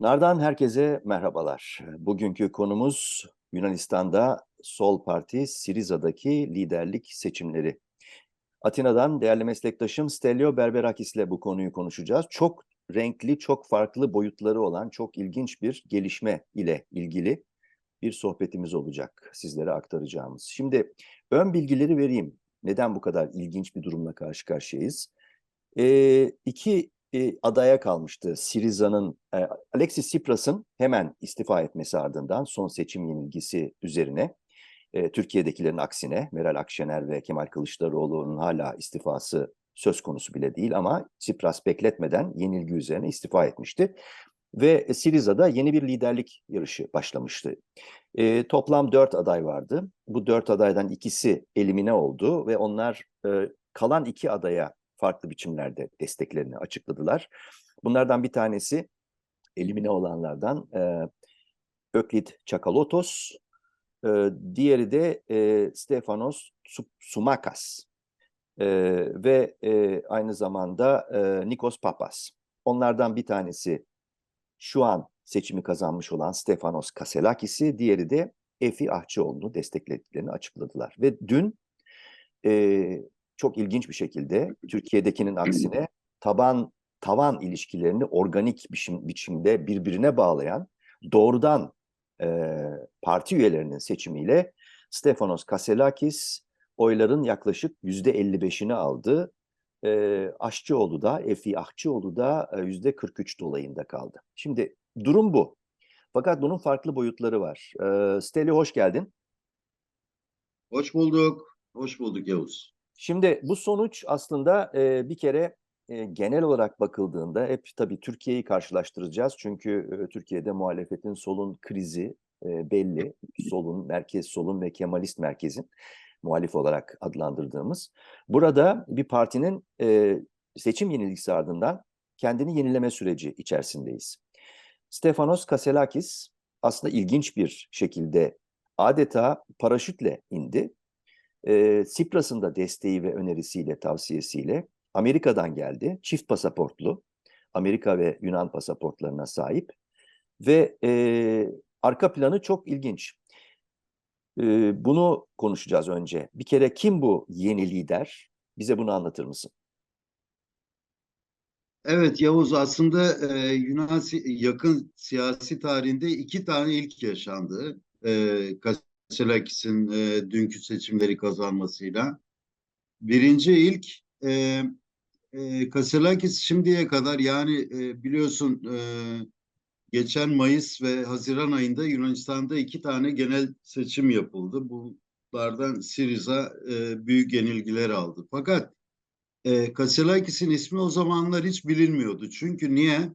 Nardan herkese merhabalar. Bugünkü konumuz Yunanistan'da Sol Parti Siriza'daki liderlik seçimleri. Atina'dan değerli meslektaşım Stelio Berberakis ile bu konuyu konuşacağız. Çok renkli, çok farklı boyutları olan çok ilginç bir gelişme ile ilgili bir sohbetimiz olacak sizlere aktaracağımız. Şimdi ön bilgileri vereyim. Neden bu kadar ilginç bir durumla karşı karşıyayız? Ee, iki e, adaya kalmıştı Siriza'nın, e, Alexis Tsipras'ın hemen istifa etmesi ardından son seçim yenilgisi üzerine. E, Türkiye'dekilerin aksine Meral Akşener ve Kemal Kılıçdaroğlu'nun hala istifası söz konusu bile değil ama Tsipras bekletmeden yenilgi üzerine istifa etmişti. Ve Siriza'da yeni bir liderlik yarışı başlamıştı. E, toplam dört aday vardı. Bu dört adaydan ikisi elimine oldu ve onlar e, kalan iki adaya farklı biçimlerde desteklerini açıkladılar. Bunlardan bir tanesi elimine olanlardan e, Öklit Çakalotos, e, diğeri de e, Stefanos Sumakas e, ve e, aynı zamanda e, Nikos Papas. Onlardan bir tanesi şu an seçimi kazanmış olan Stefanos Kaselakis'i, diğeri de Efi Ahçıoğlu'nu desteklediklerini açıkladılar. Ve dün e, çok ilginç bir şekilde Türkiye'dekinin aksine taban tavan ilişkilerini organik biçim, biçimde birbirine bağlayan doğrudan e, parti üyelerinin seçimiyle Stefanos Kaselakis oyların yaklaşık yüzde 55'ini aldı. E, Aşçıoğlu da, Efi Ahçıoğlu da yüzde 43 dolayında kaldı. Şimdi durum bu. Fakat bunun farklı boyutları var. E, Steli hoş geldin. Hoş bulduk. Hoş bulduk Yavuz. Şimdi bu sonuç aslında e, bir kere e, genel olarak bakıldığında hep tabii Türkiye'yi karşılaştıracağız. Çünkü e, Türkiye'de muhalefetin solun krizi e, belli. Solun, merkez solun ve Kemalist merkezin muhalif olarak adlandırdığımız. Burada bir partinin e, seçim yenilgisi ardından kendini yenileme süreci içerisindeyiz. Stefanos Kaselakis aslında ilginç bir şekilde adeta paraşütle indi e, Sipras'ın da desteği ve önerisiyle, tavsiyesiyle Amerika'dan geldi. Çift pasaportlu. Amerika ve Yunan pasaportlarına sahip. Ve e, arka planı çok ilginç. E, bunu konuşacağız önce. Bir kere kim bu yeni lider? Bize bunu anlatır mısın? Evet Yavuz aslında e, Yunan si yakın siyasi tarihinde iki tane ilk yaşandı. E, Selakis'in e, dünkü seçimleri kazanmasıyla. Birinci ilk e, e, Kaselakis şimdiye kadar yani e, biliyorsun e, geçen Mayıs ve Haziran ayında Yunanistan'da iki tane genel seçim yapıldı. Bunlardan Siriza e, büyük yenilgiler aldı. Fakat e, Kaselakis'in ismi o zamanlar hiç bilinmiyordu. Çünkü niye?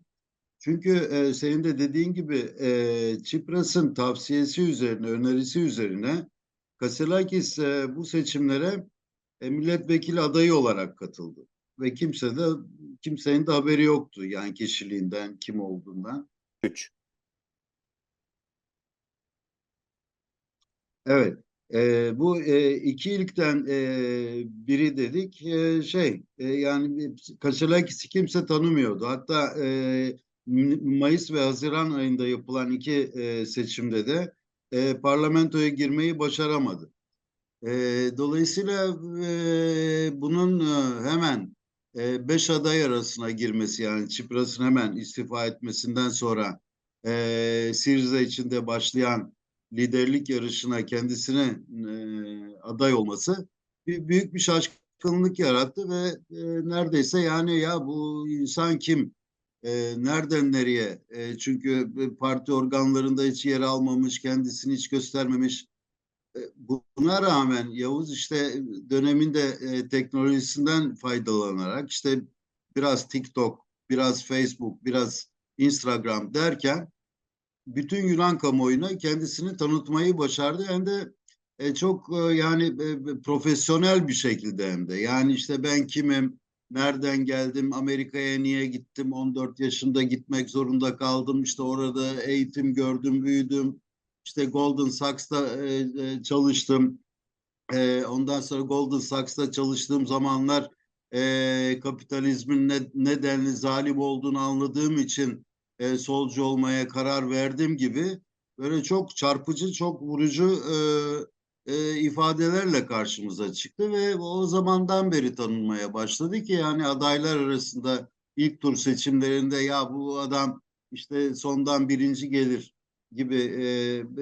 Çünkü e, senin de dediğin gibi e, Çipras'ın tavsiyesi üzerine, önerisi üzerine Kaselakis e, bu seçimlere e, milletvekili adayı olarak katıldı. Ve kimse de kimsenin de haberi yoktu yani kişiliğinden, kim olduğundan. Üç. Evet. E, bu e, iki ilkten e, biri dedik e, şey e, yani Kaselakis'i kimse tanımıyordu. Hatta e, Mayıs ve Haziran ayında yapılan iki e, seçimde de e, parlamentoya girmeyi başaramadı. E, dolayısıyla e, bunun e, hemen e, beş aday arasına girmesi yani Çipras'ın hemen istifa etmesinden sonra e, Siriza içinde başlayan liderlik yarışına kendisine e, aday olması bir, büyük bir şaşkınlık yarattı ve e, neredeyse yani ya bu insan kim e, nereden nereye? E, çünkü parti organlarında hiç yer almamış, kendisini hiç göstermemiş. E, buna rağmen Yavuz işte döneminde e, teknolojisinden faydalanarak işte biraz TikTok, biraz Facebook, biraz Instagram derken bütün Yunan kamuoyuna kendisini tanıtmayı başardı. Hem de e, çok e, yani e, profesyonel bir şekilde hem de. Yani işte ben kimim, Nereden geldim? Amerika'ya niye gittim? 14 yaşında gitmek zorunda kaldım. İşte orada eğitim gördüm, büyüdüm. İşte Golden Sachs'ta e, e, çalıştım. E, ondan sonra Golden Sachs'ta çalıştığım zamanlar e, kapitalizmin ne, nedenli zalim olduğunu anladığım için e, solcu olmaya karar verdim gibi böyle çok çarpıcı, çok vurucu e, e, ifadelerle karşımıza çıktı ve o zamandan beri tanınmaya başladı ki yani adaylar arasında ilk tur seçimlerinde ya bu adam işte sondan birinci gelir gibi e,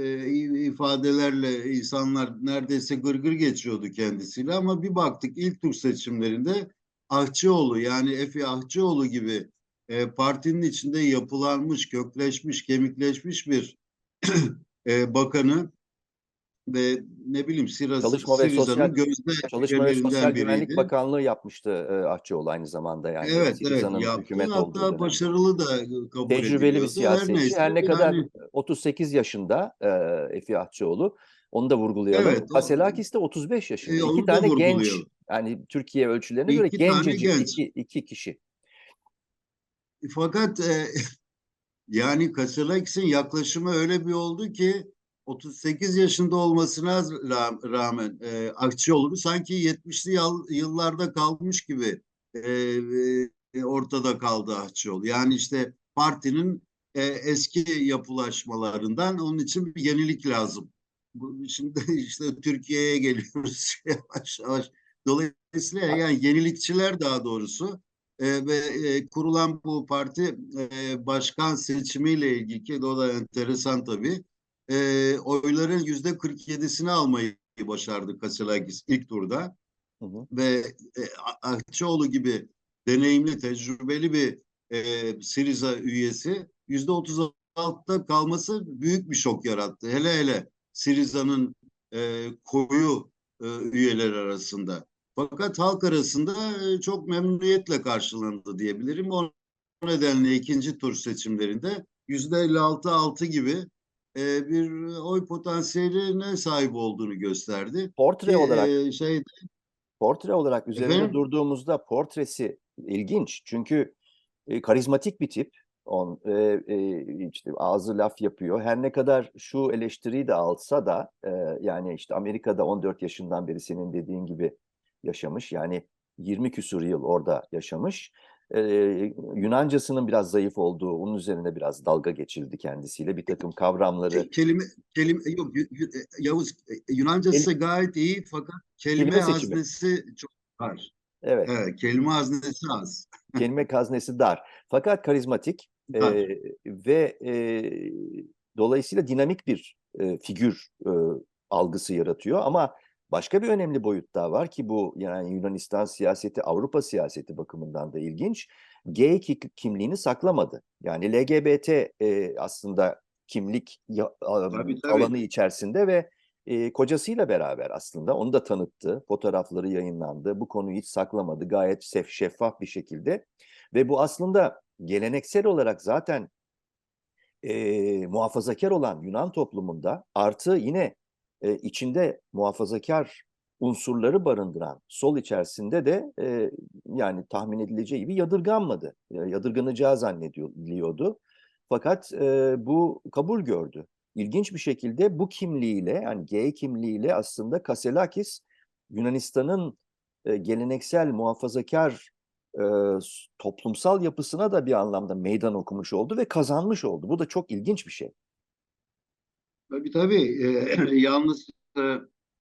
e, ifadelerle insanlar neredeyse gırgır geçiyordu kendisiyle. Ama bir baktık ilk tur seçimlerinde Ahçıoğlu yani Efi Ahçıoğlu gibi e, partinin içinde yapılanmış, kökleşmiş, kemikleşmiş bir e, bakanı ve ne bileyim Siraz, Çalışma ve Siriza'nın Sosyal- gözde Çalışma ve Sosyal Güvenlik. Bakanlığı yapmıştı e, Ahçıoğlu aynı zamanda yani. Evet, evet yaptı. Hatta dönemde. başarılı da kabul Tecrübeli bir siyasetçi. Her, neyse, ne kadar yani- 38 yaşında e, Efi Ahçıoğlu. Onu da vurgulayalım. Evet, Kaselakis de 35 yaşında. E, iki tane genç. Yani Türkiye ölçülerine göre gencecik genç. iki, iki kişi. Fakat e, yani Kaselakis'in yaklaşımı öyle bir oldu ki 38 yaşında olmasına ra- rağmen e, Akçıoğlu sanki 70'li yıl- yıllarda kalmış gibi e, e, ortada kaldı Akçıoğlu. Yani işte partinin e, eski yapılaşmalarından onun için bir yenilik lazım. Şimdi işte Türkiye'ye geliyoruz yavaş yavaş. Dolayısıyla yani yenilikçiler daha doğrusu e, ve e, kurulan bu parti e, başkan seçimiyle ilgili ki o da enteresan tabii. E, oyların yüzde 47'sini almayı başardı Kaselakis ilk turda Hı hı. ve e, A- Akçoğlu gibi deneyimli, tecrübeli bir e, Siriza üyesi yüzde 36'da kalması büyük bir şok yarattı. Hele hele Siriza'nın e, koyu e, üyeler arasında. Fakat halk arasında e, çok memnuniyetle karşılandı diyebilirim. O nedenle ikinci tur seçimlerinde yüzde 56-6 gibi e, bir oy potansiyeline sahip olduğunu gösterdi. Portre Ki, olarak e, portre olarak üzerinde Efendim? durduğumuzda portresi ilginç. Çünkü e, karizmatik bir tip. On, e, e, işte ağzı laf yapıyor. Her ne kadar şu eleştiriyi de alsa da e, yani işte Amerika'da 14 yaşından beri senin dediğin gibi yaşamış. Yani 20 küsur yıl orada yaşamış. E, Yunancasının biraz zayıf olduğu, onun üzerine biraz dalga geçildi kendisiyle. Bir takım kavramları Ke- kelime kelime yok Yu- Yu- e, Yavuz e, Yunancası gayet iyi fakat kelime, Kelime seçimi. haznesi çok var. evet Evet, kelime haznesi az. kelime haznesi dar. Fakat karizmatik Dar. e, ve e, dolayısıyla dinamik bir e, figür e, algısı yaratıyor. Ama başka bir önemli boyut daha var ki bu yani Yunanistan siyaseti, Avrupa siyaseti bakımından da ilginç. Gay ki- kimliğini saklamadı. Yani LGBT e, aslında kimlik ya- Tabii, tabii. alanı içerisinde ve e, kocasıyla beraber aslında onu da tanıttı. Fotoğrafları yayınlandı. Bu konuyu hiç saklamadı. Gayet sef, şeffaf bir şekilde. Ve bu aslında geleneksel olarak zaten e, muhafazakar olan Yunan toplumunda artı yine e, içinde muhafazakar unsurları barındıran sol içerisinde de e, yani tahmin edileceği gibi yadırganmadı. E, yadırganacağı zannediliyordu. Fakat e, bu kabul gördü. İlginç bir şekilde bu kimliğiyle yani gay kimliğiyle aslında Kaselakis Yunanistan'ın e, geleneksel muhafazakar e, toplumsal yapısına da bir anlamda meydan okumuş oldu ve kazanmış oldu. Bu da çok ilginç bir şey. Tabii tabii. E, yalnız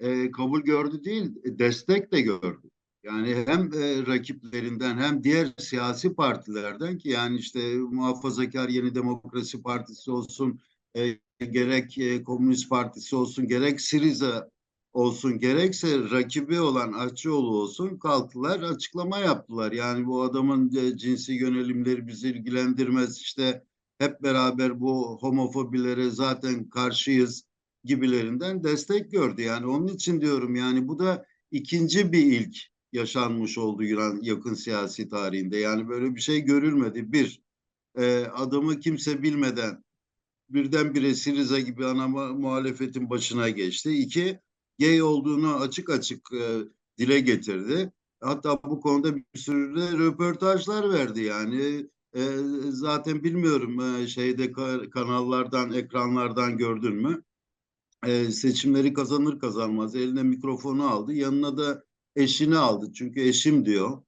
e, kabul gördü değil, destek de gördü. Yani hem e, rakiplerinden hem diğer siyasi partilerden ki yani işte Muhafazakar Yeni Demokrasi Partisi olsun, e, gerek e, Komünist Partisi olsun, gerek Siriza olsun, gerekse rakibi olan Akçıoğlu olsun kalktılar, açıklama yaptılar. Yani bu adamın e, cinsi yönelimleri bizi ilgilendirmez işte hep beraber bu homofobilere zaten karşıyız gibilerinden destek gördü. Yani onun için diyorum yani bu da ikinci bir ilk yaşanmış oldu Yunan yakın siyasi tarihinde. Yani böyle bir şey görülmedi. Bir, e, adamı kimse bilmeden birdenbire Siriza gibi ana mu- muhalefetin başına geçti. İki, gay olduğunu açık açık e, dile getirdi. Hatta bu konuda bir sürü de röportajlar verdi yani. E, zaten bilmiyorum e, şeyde ka- kanallardan, ekranlardan gördün mü? E, seçimleri kazanır kazanmaz eline mikrofonu aldı. Yanına da eşini aldı. Çünkü eşim diyor.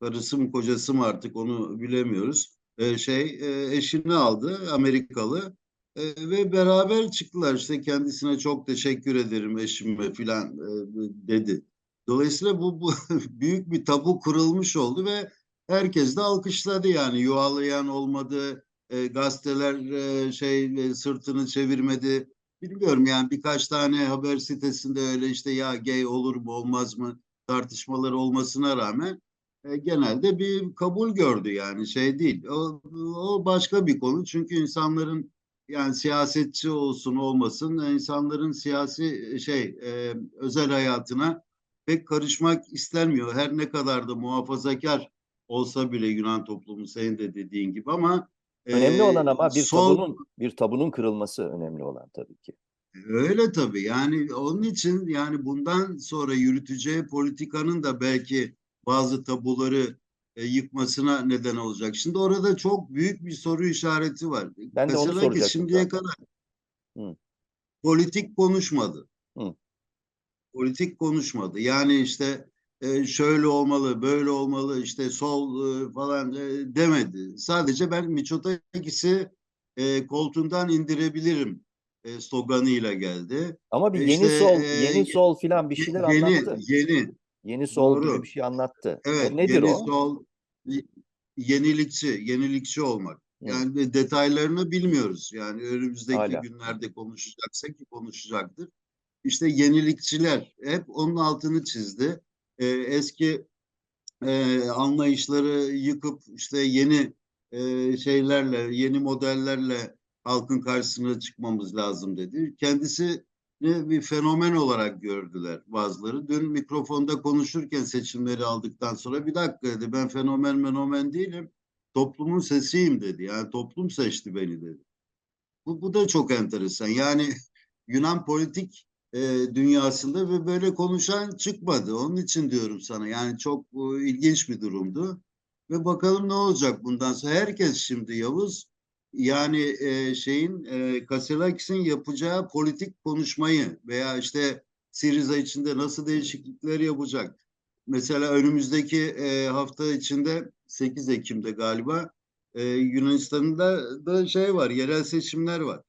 Karısı mı kocası mı artık onu bilemiyoruz. e, şey e, eşini aldı Amerikalı E, ve beraber çıktılar işte kendisine çok teşekkür ederim eşime filan e, dedi. Dolayısıyla bu, bu büyük bir tabu kırılmış oldu ve herkes de alkışladı yani yuhalayan olmadı e, gazeteler e, şey e, sırtını çevirmedi. Bilmiyorum yani birkaç tane haber sitesinde öyle işte ya gay olur mu olmaz mı tartışmaları olmasına rağmen e, genelde bir kabul gördü yani şey değil. O, o başka bir konu çünkü insanların yani siyasetçi olsun olmasın insanların siyasi şey e, özel hayatına pek karışmak istenmiyor. Her ne kadar da muhafazakar olsa bile Yunan toplumu senin de dediğin gibi ama Önemli olan ama bir sol tabunun bir tabunun kırılması önemli olan tabii ki. Öyle tabii yani onun için yani bundan sonra yürüteceği politikanın da belki bazı tabuları e, yıkmasına neden olacak. Şimdi orada çok büyük bir soru işareti var. Ben de onu Kasilakis soracaktım şimdiye zaten. kadar Hı. politik konuşmadı. Hı. Politik konuşmadı. Yani işte e, şöyle olmalı, böyle olmalı, işte sol e, falan e, demedi. Sadece ben Miçotakis'i e, koltuğundan indirebilirim e, sloganıyla geldi. Ama bir E, yeni işte, sol, e, yeni sol filan bir şeyler yeni, anlattı. yeni, Yeni sol gibi doğru. bir şey anlattı. Evet, O nedir yeni o? sol, yenilikçi, yenilikçi olmak. Hı. Yani detaylarını bilmiyoruz. Yani önümüzdeki Hala. günlerde konuşacaksa ki konuşacaktır. İşte yenilikçiler hep onun altını çizdi. Ee, eski e, anlayışları yıkıp işte yeni e, şeylerle, yeni modellerle halkın karşısına çıkmamız lazım dedi. Kendisi bir fenomen olarak gördüler bazıları. Dün mikrofonda konuşurken seçimleri aldıktan sonra bir dakika dedi ben fenomen fenomen değilim. Toplumun sesiyim dedi. Yani toplum seçti beni dedi. Bu, bu da çok enteresan. Yani Yunan politik e, dünyasında ve böyle konuşan çıkmadı. Onun için diyorum sana. Yani çok e, ilginç bir durumdu. Ve bakalım ne olacak bundan sonra. Herkes şimdi Yavuz yani e, şeyin e, Kaselakis'in yapacağı politik konuşmayı veya işte Siriza içinde nasıl değişiklikler yapacak. Mesela önümüzdeki e, hafta içinde 8 Ekim'de galiba e, Yunanistan'da da şey var, yerel seçimler var.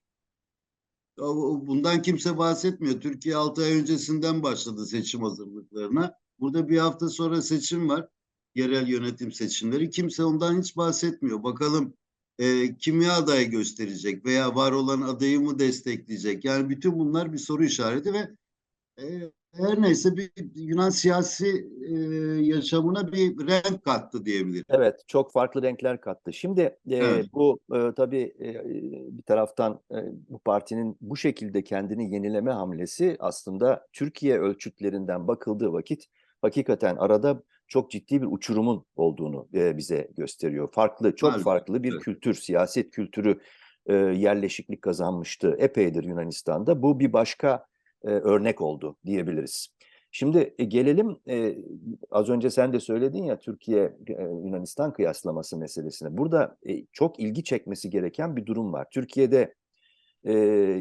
Bundan kimse bahsetmiyor. Türkiye 6 ay öncesinden başladı seçim hazırlıklarına. Burada bir hafta sonra seçim var. Yerel yönetim seçimleri. Kimse ondan hiç bahsetmiyor. Bakalım e, kimi aday gösterecek veya var olan adayı mı destekleyecek? Yani bütün bunlar bir soru işareti ve e, her neyse bir Yunan siyasi e, yaşamına bir renk kattı diyebilirim. Evet, çok farklı renkler kattı. Şimdi e, Evet. bu e, tabii e, bir taraftan e, bu partinin bu şekilde kendini yenileme hamlesi aslında Türkiye ölçütlerinden bakıldığı vakit hakikaten arada çok ciddi bir uçurumun olduğunu e, bize gösteriyor. Farklı, çok Maalesef, farklı bir evet. kültür, siyaset kültürü e, yerleşiklik kazanmıştı epeydir Yunanistan'da. Bu bir başka e, örnek oldu diyebiliriz. Şimdi e, gelelim e, az önce sen de söyledin ya Türkiye e, Yunanistan kıyaslaması meselesine. Burada e, çok ilgi çekmesi gereken bir durum var. Türkiye'de e,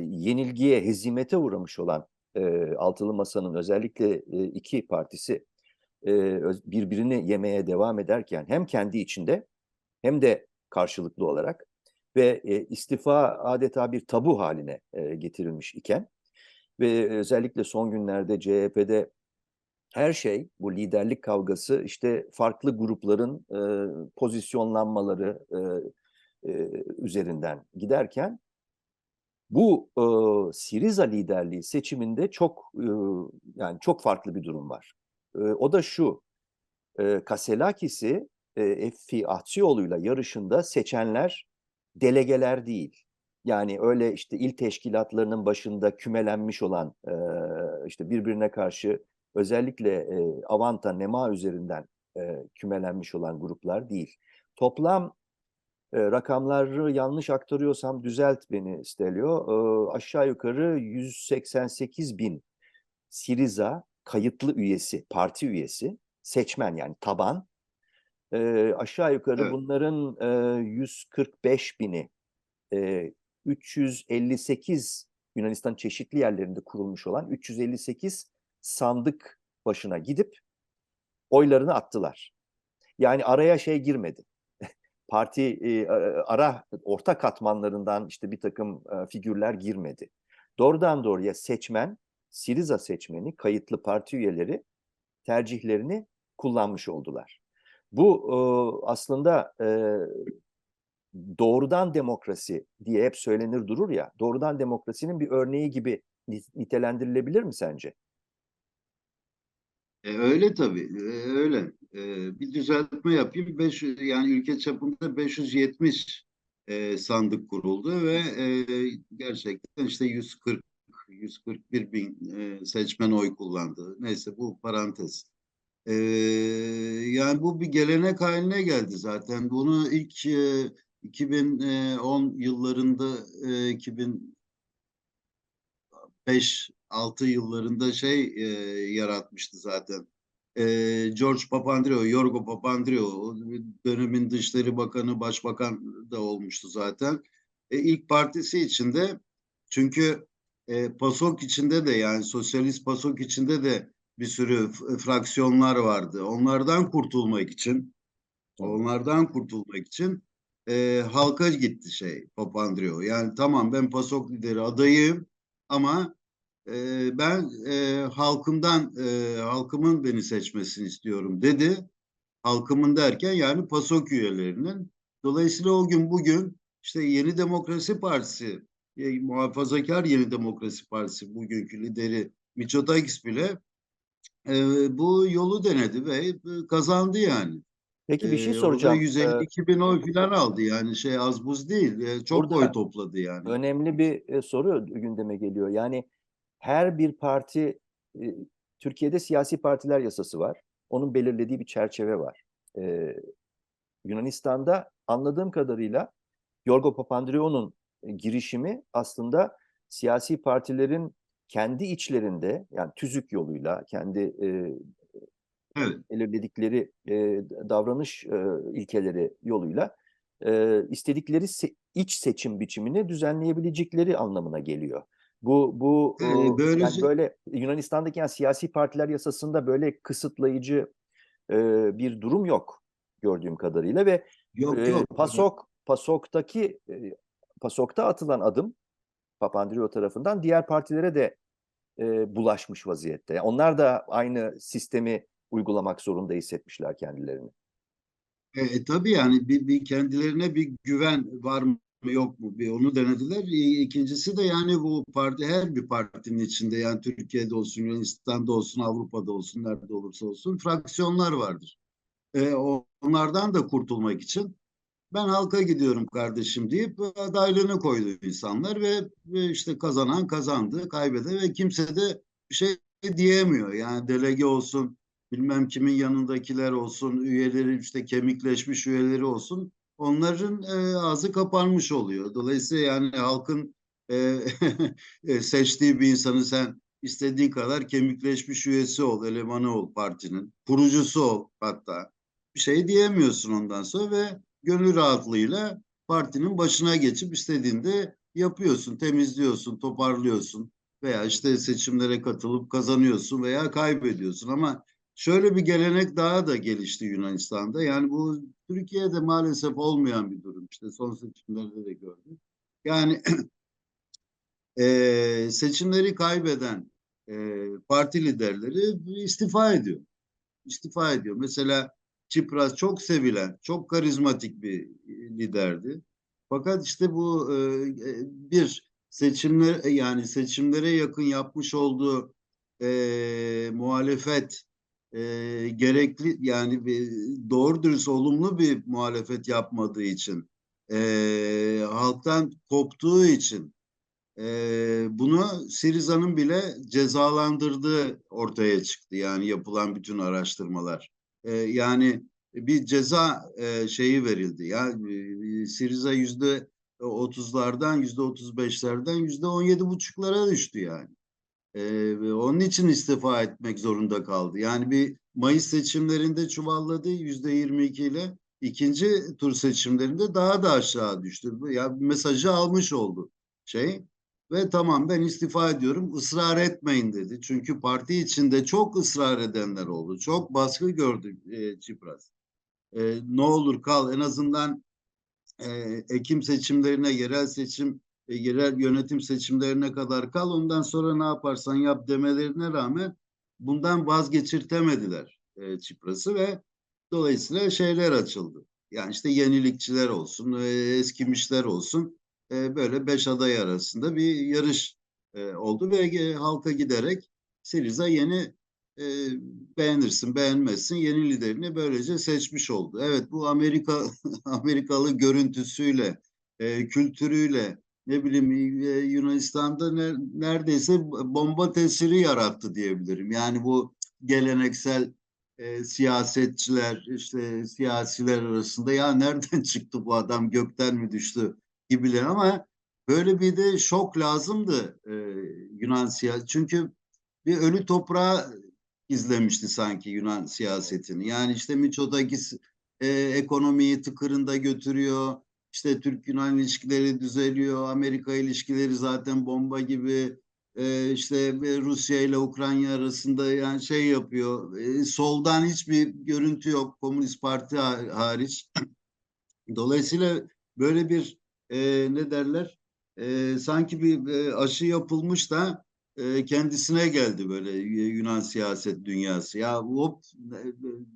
yenilgiye, hezimete uğramış olan e, Altılı Masa'nın özellikle e, iki partisi e, birbirini yemeye devam ederken hem kendi içinde hem de karşılıklı olarak ve e, istifa adeta bir tabu haline e, getirilmiş iken ve özellikle son günlerde CHP'de her şey bu liderlik kavgası işte farklı grupların e, pozisyonlanmaları e, e, üzerinden giderken bu e, Siriza liderliği seçiminde çok e, yani çok farklı bir durum var. E, o da şu e, Kaselakis'i e, Effi Ahçıoğlu'yla yarışında seçenler delegeler değil. Yani öyle işte il teşkilatlarının başında kümelenmiş olan e, işte birbirine karşı özellikle e, Avanta, Nema üzerinden e, kümelenmiş olan gruplar değil. Toplam e, rakamları yanlış aktarıyorsam düzelt beni Stelio. E, aşağı yukarı 188 bin Siriza kayıtlı üyesi, parti üyesi, seçmen yani taban. E, aşağı yukarı Evet. bunların e, 145 bini e, 358 Yunanistan çeşitli yerlerinde kurulmuş olan 358 sandık başına gidip oylarını attılar. Yani araya şey girmedi. parti e, ara orta katmanlarından işte bir takım e, figürler girmedi. Doğrudan doğruya seçmen, Siriza seçmeni, kayıtlı parti üyeleri tercihlerini kullanmış oldular. Bu aslında e, doğrudan demokrasi diye hep söylenir durur ya, doğrudan demokrasinin bir örneği gibi nitelendirilebilir mi sence? E, öyle tabii, e, öyle. E, bir düzeltme yapayım. 500, yani ülke çapında 570 e, sandık kuruldu ve e, gerçekten işte 140 141 bin e, seçmen oy kullandı. Neyse bu parantez. E, yani bu bir gelenek haline geldi zaten. Bunu ilk e, 2010 yıllarında e, 2005 6 yıllarında şey e, yaratmıştı zaten. E, George Papandreou, Yorgo Papandreou dönemin Dışişleri Bakanı, Başbakan da olmuştu zaten. E, ilk partisi içinde çünkü e, PASOK içinde de yani Sosyalist PASOK içinde de bir sürü fraksiyonlar vardı. Onlardan kurtulmak için onlardan kurtulmak için e, halka gitti şey Papandreou. Yani tamam ben PASOK lideri adayım ama e, ben e, halkımdan e, halkımın beni seçmesini istiyorum dedi. Halkımın derken yani PASOK üyelerinin. Dolayısıyla o gün bugün işte Yeni Demokrasi Partisi, e, muhafazakar Yeni Demokrasi Partisi bugünkü lideri Mitsotakis bile e, bu yolu denedi ve kazandı yani. Peki bir şey Ee, soracağım. O da 152 bin oy falan aldı yani şey az buz değil. Ee, çok Burada oy topladı yani. Önemli bir e, soru gündeme geliyor. Yani her bir parti, e, Türkiye'de siyasi partiler yasası var. Onun belirlediği bir çerçeve var. Ee, Yunanistan'da anladığım kadarıyla Yorgo Papandreou'nun e, girişimi aslında siyasi partilerin kendi içlerinde yani tüzük yoluyla kendi e, Evet. belirledikleri e, davranış e, ilkeleri yoluyla e, istedikleri se- iç seçim biçimini düzenleyebilecekleri anlamına geliyor. Bu bu Ee, o, böylece- yani böyle Yunanistan'daki yani siyasi partiler yasasında böyle kısıtlayıcı e, bir durum yok gördüğüm kadarıyla ve Yok e, yok. PASOK PASOK'taki e, PASOK'ta atılan adım Papandreou tarafından diğer partilere de e, bulaşmış vaziyette. Yani onlar da aynı sistemi uygulamak zorunda hissetmişler kendilerini. E, e, tabii yani bir, bir kendilerine bir güven var mı yok mu bir onu denediler. İkincisi de yani bu parti her bir partinin içinde yani Türkiye'de olsun, Yunanistan'da olsun, Avrupa'da olsun, nerede olursa olsun fraksiyonlar vardır. E, onlardan da kurtulmak için ben halka gidiyorum kardeşim deyip adaylığını koydu insanlar ve, ve işte kazanan kazandı, kaybeden ve kimse de bir şey diyemiyor. Yani delege olsun, bilmem kimin yanındakiler olsun, üyeleri işte kemikleşmiş üyeleri olsun. Onların e, ağzı kapanmış oluyor. Dolayısıyla yani halkın e, e, seçtiği bir insanı sen istediğin kadar kemikleşmiş üyesi ol, elemanı ol partinin, kurucusu ol hatta. Bir şey diyemiyorsun ondan sonra ve gönül rahatlığıyla partinin başına geçip istediğinde yapıyorsun, temizliyorsun, toparlıyorsun veya işte seçimlere katılıp kazanıyorsun veya kaybediyorsun ama şöyle bir gelenek daha da gelişti Yunanistan'da. Yani bu Türkiye'de maalesef olmayan bir durum. İşte son seçimlerde de gördük. Yani eee, seçimleri kaybeden eee, parti liderleri istifa ediyor. İstifa ediyor. Mesela Çipras çok sevilen, çok karizmatik bir liderdi. Fakat işte bu e, bir seçimler yani seçimlere yakın yapmış olduğu e, muhalefet e, gerekli yani bir, doğru dürüst olumlu bir muhalefet yapmadığı için e, halktan koptuğu için e, bunu Siriza'nın bile cezalandırdığı ortaya çıktı yani yapılan bütün araştırmalar. E, yani bir ceza e, şeyi verildi. Yani Siriza yüzde otuzlardan yüzde otuz beşlerden yüzde on yedi buçuklara düştü yani. E, ve onun için istifa etmek zorunda kaldı. Yani bir Mayıs seçimlerinde çuvalladı yüzde yirmi iki ile ikinci tur seçimlerinde daha da aşağı düştü. Ya yani mesajı almış oldu şey ve tamam ben istifa ediyorum ısrar etmeyin dedi. Çünkü parti içinde çok ısrar edenler oldu. Çok baskı gördü e, Çipras. E, ne olur kal en azından e, Ekim seçimlerine, yerel seçim, e, yerel yönetim seçimlerine kadar kal. Ondan sonra ne yaparsan yap demelerine rağmen bundan vazgeçirtemediler e, Çipras'ı ve dolayısıyla şeyler açıldı. Yani işte yenilikçiler olsun, e, eskimişler olsun. E, böyle beş aday arasında bir yarış e, oldu ve e, halka giderek Siriza yeni e, beğenirsin, beğenmezsin yeni liderini böylece seçmiş oldu. Evet bu Amerika Amerikalı görüntüsüyle, e, kültürüyle ne bileyim e, Yunanistan'da ne, neredeyse bomba tesiri yarattı diyebilirim. Yani bu geleneksel e, siyasetçiler, işte siyasiler arasında ya nereden çıktı bu adam gökten mi düştü gibiler ama böyle bir de şok lazımdı e, Yunan siyasi. Çünkü bir ölü toprağa izlemişti sanki Yunan siyasetini. Yani işte Miçotakis e, ekonomiyi tıkırında götürüyor. İşte Türk-Yunan ilişkileri düzeliyor. Amerika ilişkileri zaten bomba gibi. E, işte Rusya ile Ukrayna arasında yani şey yapıyor. E, soldan hiçbir görüntü yok. Komünist Parti hariç. Dolayısıyla böyle bir e, ne derler? E, sanki bir aşı yapılmış da kendisine geldi böyle Yunan siyaset dünyası. Ya hop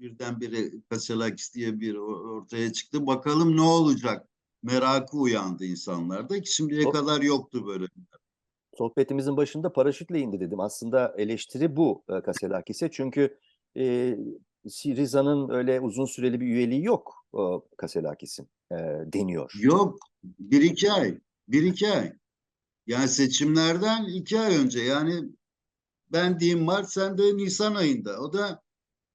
birdenbire Kaselakis diye bir ortaya çıktı. Bakalım ne olacak? Merakı uyandı insanlarda ki şimdiye O- kadar yoktu böyle. Sohbetimizin başında paraşütle indi dedim. Aslında eleştiri bu e, Kaselakis'e. Çünkü e, Siriza'nın öyle uzun süreli bir üyeliği yok e, Kaselakis'in e, deniyor. Yok. Bir iki ay. Bir iki ay. Yani seçimlerden iki ay önce yani ben diyeyim Mart sen de Nisan ayında. O da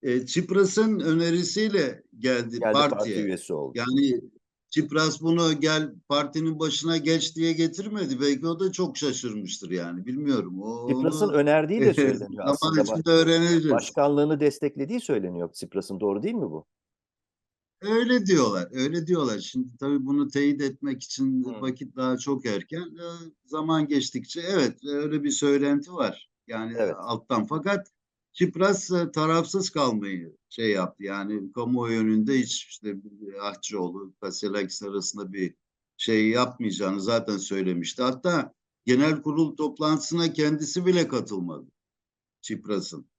e, Çipras'ın önerisiyle geldi, Geldi parti partiye. üyesi oldu. Yani Çipras bunu gel partinin başına geç diye getirmedi. Belki o da çok şaşırmıştır yani. Bilmiyorum. O, Tsipras'ın önerdiği de söyleniyor aslında. içinde öğreneceğiz. Başkanlığını desteklediği söyleniyor Tsipras'ın. Doğru değil mi bu? Öyle diyorlar, öyle diyorlar. Şimdi tabii bunu teyit etmek için Hı. vakit daha çok erken. Ee, Zaman geçtikçe evet öyle bir söylenti var. Yani Evet. alttan. Fakat Çipras e, tarafsız kalmayı şey yaptı. Yani kamuoyu önünde hiç işte Ahçıoğlu, Kaselakis arasında bir şey yapmayacağını zaten söylemişti. Hatta genel kurul toplantısına kendisi bile katılmadı. Çipras'ın.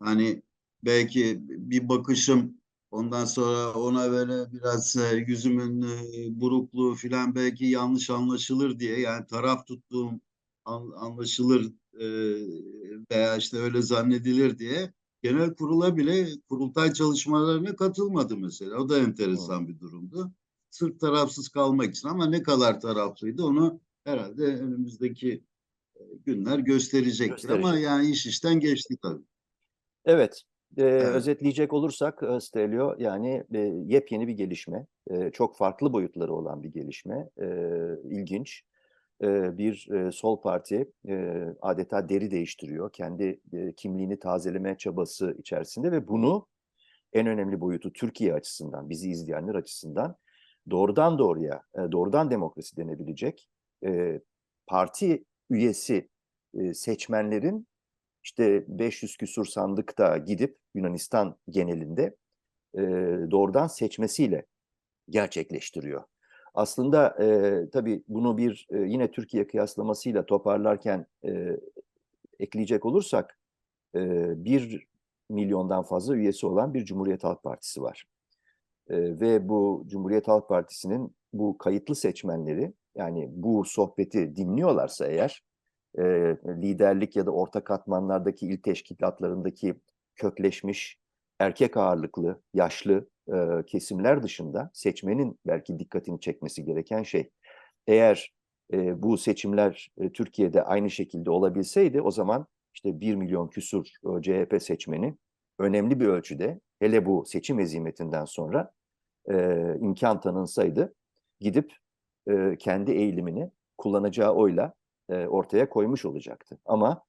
Hani belki bir bakışım ondan sonra ona böyle biraz e, yüzümün e, burukluğu filan belki yanlış anlaşılır diye yani taraf tuttuğum an- anlaşılır e, veya işte öyle zannedilir diye genel kurula bile kurultay çalışmalarına katılmadı mesela. O da enteresan bir durumdu. Sırf tarafsız kalmak için ama ne kadar taraflıydı onu herhalde önümüzdeki e, günler gösterecektir. Ama Gösterecek. yani iş işten geçti tabii. Evet. e, Özetleyecek olursak e, Stelio yani e, yepyeni bir gelişme. e, çok farklı boyutları olan bir gelişme. e, ilginç. Bir sol parti adeta deri değiştiriyor. Kendi kimliğini tazeleme çabası içerisinde ve bunu en önemli boyutu Türkiye açısından, bizi izleyenler açısından doğrudan doğruya, doğrudan demokrasi denebilecek parti üyesi seçmenlerin işte 500 küsur sandıkta gidip Yunanistan genelinde doğrudan seçmesiyle gerçekleştiriyor. Aslında e, tabii bunu bir e, yine Türkiye kıyaslamasıyla toparlarken e, ekleyecek olursak e, bir milyondan fazla üyesi olan bir Cumhuriyet Halk Partisi var. E, ve bu Cumhuriyet Halk Partisi'nin bu kayıtlı seçmenleri yani bu sohbeti dinliyorlarsa eğer e, liderlik ya da orta katmanlardaki il teşkilatlarındaki kökleşmiş erkek ağırlıklı, yaşlı e, kesimler dışında seçmenin belki dikkatini çekmesi gereken şey. Eğer e, bu seçimler e, Türkiye'de aynı şekilde olabilseydi o zaman işte 1 milyon küsur e, CHP seçmeni önemli bir ölçüde hele bu seçim hezimetinden sonra e, imkan tanınsaydı gidip e, kendi eğilimini kullanacağı oyla e, ortaya koymuş olacaktı. Ama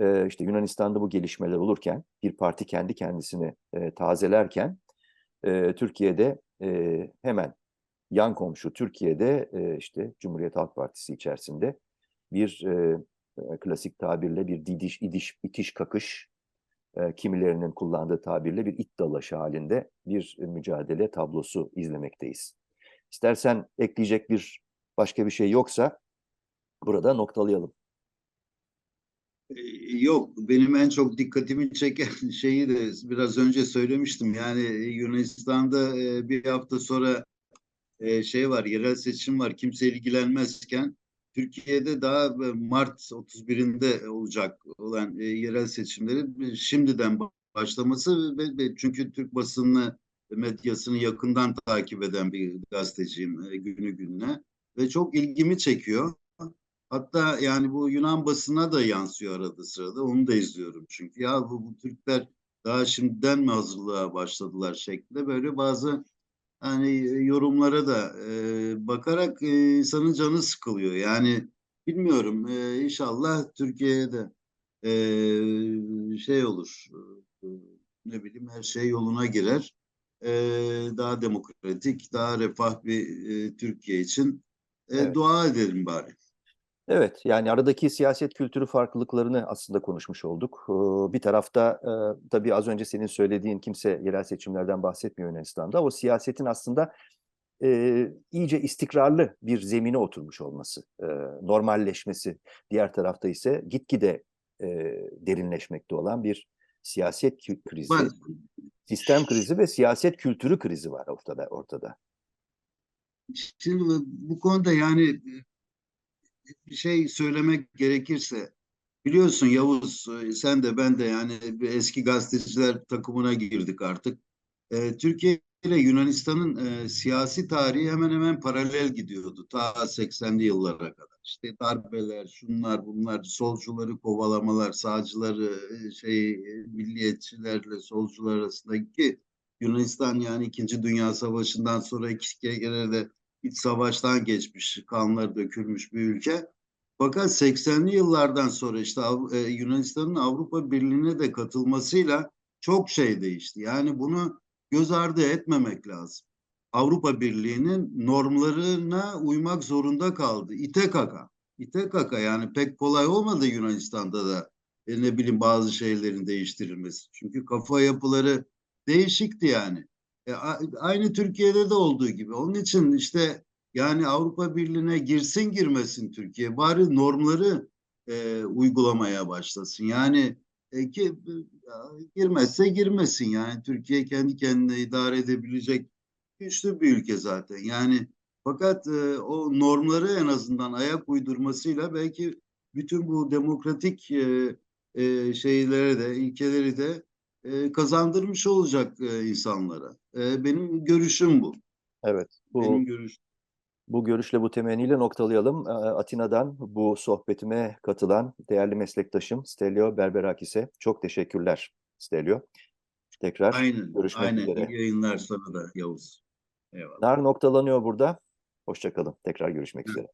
e, işte Yunanistan'da bu gelişmeler olurken bir parti kendi kendisini e, tazelerken e, Türkiye'de e, hemen yan komşu Türkiye'de e, işte Cumhuriyet Halk Partisi içerisinde bir e, klasik tabirle bir didiş, idiş, itiş kakış e, kimilerinin kullandığı tabirle bir it dalaşı halinde bir mücadele tablosu izlemekteyiz. İstersen ekleyecek bir başka bir şey yoksa burada noktalayalım. Ee, Yok, benim en çok dikkatimi çeken şeyi de biraz önce söylemiştim. Yani Yunanistan'da e, bir hafta sonra e, şey var, yerel seçim var. Kimse ilgilenmezken Türkiye'de daha e, Mart 31'inde olacak olan e, yerel seçimlerin şimdiden başlaması ve, çünkü Türk basını medyasını yakından takip eden bir gazeteciyim e, günü gününe ve çok ilgimi çekiyor. Hatta yani bu Yunan basına da yansıyor arada sırada. Onu da izliyorum çünkü. Ya bu, bu Türkler daha şimdiden mi hazırlığa başladılar şeklinde böyle bazı hani yorumlara da e, bakarak e, insanın canı sıkılıyor. Yani bilmiyorum e, inşallah Türkiye'de e, şey olur e, ne bileyim her şey yoluna girer. E, daha demokratik, daha refah bir e, Türkiye için e, Evet. dua edelim bari. Evet, yani aradaki siyaset kültürü farklılıklarını aslında konuşmuş olduk. Ee, Bir tarafta e, tabii az önce senin söylediğin kimse yerel seçimlerden bahsetmiyor Yunanistan'da. O siyasetin aslında e, iyice istikrarlı bir zemine oturmuş olması, e, normalleşmesi. Diğer tarafta ise gitgide e, derinleşmekte olan bir siyaset kü- krizi, Bak, sistem krizi ve siyaset kültürü krizi var ortada. ortada. Şimdi bu konuda yani bir şey söylemek gerekirse biliyorsun Yavuz e, sen de ben de yani eski gazeteciler takımına girdik artık. E, Türkiye ile Yunanistan'ın e, siyasi tarihi hemen hemen paralel gidiyordu ta 80'li yıllara kadar. İşte darbeler, şunlar bunlar, solcuları kovalamalar, sağcıları e, şey e, milliyetçilerle solcular arasındaki Yunanistan yani İkinci Dünya Savaşı'ndan sonra iki kere de iç savaştan geçmiş, kanlar dökülmüş bir ülke. Fakat 80'li yıllardan sonra işte e, Yunanistan'ın Avrupa Birliği'ne de katılmasıyla çok şey değişti. Yani bunu göz ardı etmemek lazım. Avrupa Birliği'nin normlarına uymak zorunda kaldı. İte kaka. İte kaka yani pek kolay olmadı Yunanistan'da da e, ne bileyim bazı şeylerin değiştirilmesi. Çünkü kafa yapıları değişikti yani. E, aynı Türkiye'de de olduğu gibi. Onun için işte yani Avrupa Birliği'ne girsin girmesin Türkiye bari normları e, uygulamaya başlasın. Yani e, ki e, girmezse girmesin yani Türkiye kendi kendine idare edebilecek güçlü bir ülke zaten. Yani fakat e, o normları en azından ayak uydurmasıyla belki bütün bu demokratik e, e, şeylere de ilkeleri de e, kazandırmış olacak e, insanlara. E, benim görüşüm bu. Evet, bu Benim görüşüm. Bu görüşle bu temenniyle noktalayalım. Ee, Atina'dan bu sohbetime katılan değerli meslektaşım Stelio Berberakis'e çok teşekkürler Stelio. Tekrar Aynen. görüşmek aynen. üzere. İyi yayınlar sana da Yavuz. Eyvallah. Nar noktalanıyor burada. Hoşçakalın. Tekrar görüşmek üzere.